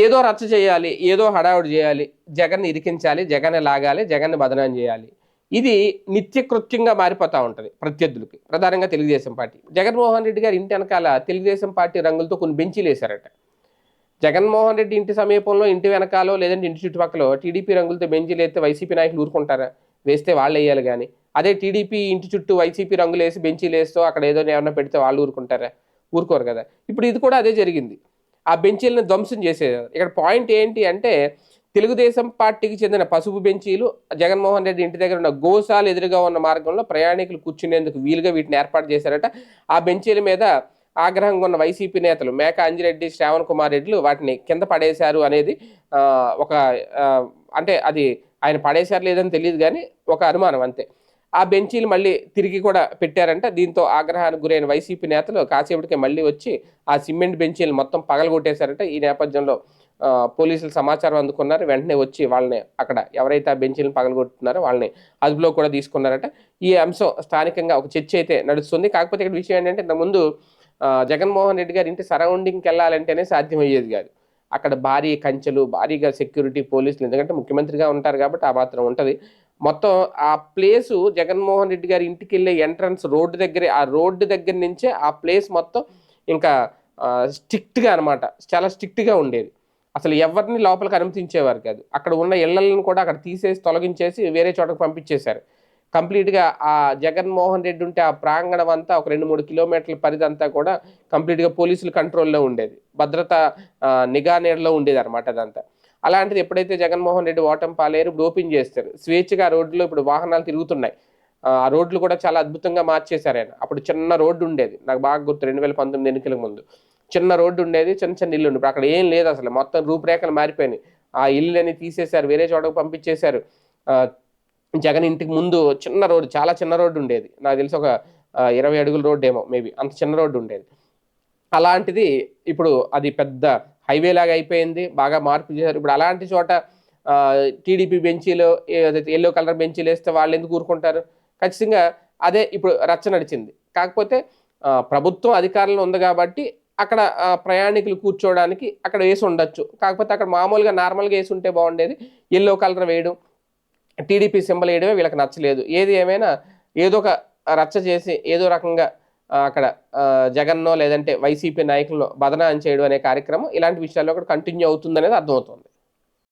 ఏదో రచ్చ చేయాలి ఏదో హడావుడి చేయాలి జగన్ని ఇరికించాలి జగన్ని లాగాలి జగన్ని బదనాం చేయాలి. ఇది నిత్యకృత్యంగా మారిపోతూ ఉంటుంది ప్రత్యర్థులకి. ప్రధానంగా తెలుగుదేశం పార్టీ. జగన్మోహన్ రెడ్డి గారి ఇంటి వెనకాల తెలుగుదేశం పార్టీ రంగులతో కొన్ని బెంచీలు వేశారట. జగన్మోహన్ రెడ్డి ఇంటి సమీపంలో ఇంటి వెనకాలో లేదంటే ఇంటి చుట్టుపక్కల టీడీపీ రంగులతో బెంచీలు వేస్తే వైసీపీ నాయకులు ఊరుకుంటారా? వేస్తే వాళ్ళు వేయాలి కానీ అదే టీడీపీ ఇంటి చుట్టూ వైసీపీ రంగులు వేసి బెంచీలు వేస్తూ అక్కడ ఏదో ఏమన్నా పెడితే వాళ్ళు ఊరుకుంటారా? ఊరుకోరు కదా. ఇప్పుడు ఇది కూడా అదే జరిగింది. ఆ బెంచీలను ధ్వంసం చేసేది. ఇక్కడ పాయింట్ ఏంటి అంటే తెలుగుదేశం పార్టీకి చెందిన పసుపు బెంచీలు జగన్మోహన్ రెడ్డి ఇంటి దగ్గర ఉన్న గోశాల ఎదురుగా ఉన్న మార్గంలో ప్రయాణికులు కూర్చునేందుకు వీలుగా వీటిని ఏర్పాటు చేశారట. ఆ బెంచీల మీద ఆగ్రహంగా ఉన్న వైసీపీ నేతలు మేక అంజిరెడ్డి శ్రావణ్ కుమార్ రెడ్డిలు వాటిని కింద పడేశారు అనేది ఒక అంటే అది ఆయన పడేశారు లేదని తెలియదు కానీ ఒక అనుమానం అంతే. ఆ బెంచీలు మళ్ళీ తిరిగి కూడా పెట్టారంట. దీంతో ఆగ్రహానికి గురైన వైసీపీ నేతలు కాసేపటికే మళ్ళీ వచ్చి ఆ సిమెంట్ బెంచీలు మొత్తం పగలగొట్టేశారట. ఈ నేపథ్యంలో పోలీసులు సమాచారం అందుకున్నారు. వెంటనే వచ్చి వాళ్ళని అక్కడ ఎవరైతే ఆ బెంచీలను పగలగొట్టున్నారో వాళ్ళని అదుపులో కూడా తీసుకున్నారట. ఈ అంశం స్థానికంగా ఒక చర్చ అయితే నడుస్తుంది. కాకపోతే ఇక్కడ విషయం ఏంటంటే ఇంతకుముందు జగన్మోహన్ రెడ్డి గారి ఇంటి సరౌండింగ్కి వెళ్ళాలంటేనే సాధ్యమయ్యేది కాదు. అక్కడ భారీ కంచెలు భారీగా సెక్యూరిటీ పోలీసులు ఎందుకంటే ముఖ్యమంత్రిగా ఉంటారు కాబట్టి ఆ మాత్రం ఉంటుంది. మొత్తం ఆ ప్లేసు జగన్మోహన్ రెడ్డి గారి ఇంటికి వెళ్ళే ఎంట్రన్స్ రోడ్డు దగ్గరే ఆ రోడ్డు దగ్గర నుంచే ఆ ప్లేస్ మొత్తం ఇంకా స్ట్రిక్ట్గా అనమాట చాలా స్ట్రిక్ట్గా ఉండేది. అసలు ఎవరిని లోపలికి అనుమతించేవారు కాదు. అక్కడ ఉన్న ఇళ్ళను కూడా అక్కడ తీసేసి తొలగించేసి వేరే చోటకు పంపించేశారు. కంప్లీట్గా ఆ జగన్మోహన్ రెడ్డి ఉంటే ఆ ప్రాంగణం అంతా ఒక రెండు మూడు కిలోమీటర్ల పరిధి అంతా కూడా కంప్లీట్గా పోలీసుల కంట్రోల్లో ఉండేది. భద్రత నిఘా నీడలో ఉండేది అనమాట అదంతా. అలాంటిది ఎప్పుడైతే జగన్మోహన్ రెడ్డి ఓటమి పాలేరు ఇప్పుడు ఓపెన్ చేస్తారు. స్వేచ్ఛగా ఆ రోడ్లో ఇప్పుడు వాహనాలు తిరుగుతున్నాయి. ఆ రోడ్లు కూడా చాలా అద్భుతంగా మార్చేశారు ఆయన. అప్పుడు చిన్న రోడ్డు ఉండేది. నాకు బాగా గుర్తు రెండు వేల పంతొమ్మిది ఎన్నికల ముందు. చిన్న రోడ్డు ఉండేది చిన్న చిన్న ఇల్లు ఇప్పుడు అక్కడ ఏం లేదు అసలు. మొత్తం రూపురేఖలు మారిపోయినాయి. ఆ ఇల్లుని తీసేశారు వేరే చోటకు పంపించేశారు. జగన్ ఇంటికి ముందు చిన్న రోడ్డు చాలా చిన్న రోడ్డు ఉండేది. నాకు తెలిసి ఒక ఇరవై అడుగుల రోడ్డు ఏమో మేబీ. అంత చిన్న రోడ్డు ఉండేది. అలాంటిది ఇప్పుడు అది పెద్ద హైవే లాగా అయిపోయింది బాగా మార్పు చేశారు. ఇప్పుడు అలాంటి చోట టీడీపీ బెంచీలు ఎల్లో కలర్ బెంచీలు వేస్తే వాళ్ళు ఎందుకు ఊరుకుంటారు? ఖచ్చితంగా అదే ఇప్పుడు రచ్చ నడిచింది. కాకపోతే ప్రభుత్వం అధికారంలో ఉంది కాబట్టి అక్కడ ప్రయాణికులు కూర్చోవడానికి అక్కడ వేసి ఉండొచ్చు. కాకపోతే అక్కడ మామూలుగా నార్మల్గా వేసి ఉంటే బాగుండేది. ఎల్లో కలర్ వేయడం టీడీపీ సింబల్ వేయడమే వీళ్ళకి నచ్చలేదు. ఏది ఏమైనా ఏదో ఒక రచ్చ చేసి ఏదో రకంగా అక్కడ జగన్నో లేదంటే వైసీపీ నాయకులను బదనాం చేయడం అనే కార్యక్రమం ఇలాంటి విషయాల్లో కూడా కంటిన్యూ అవుతుందనేది అర్థమవుతుంది.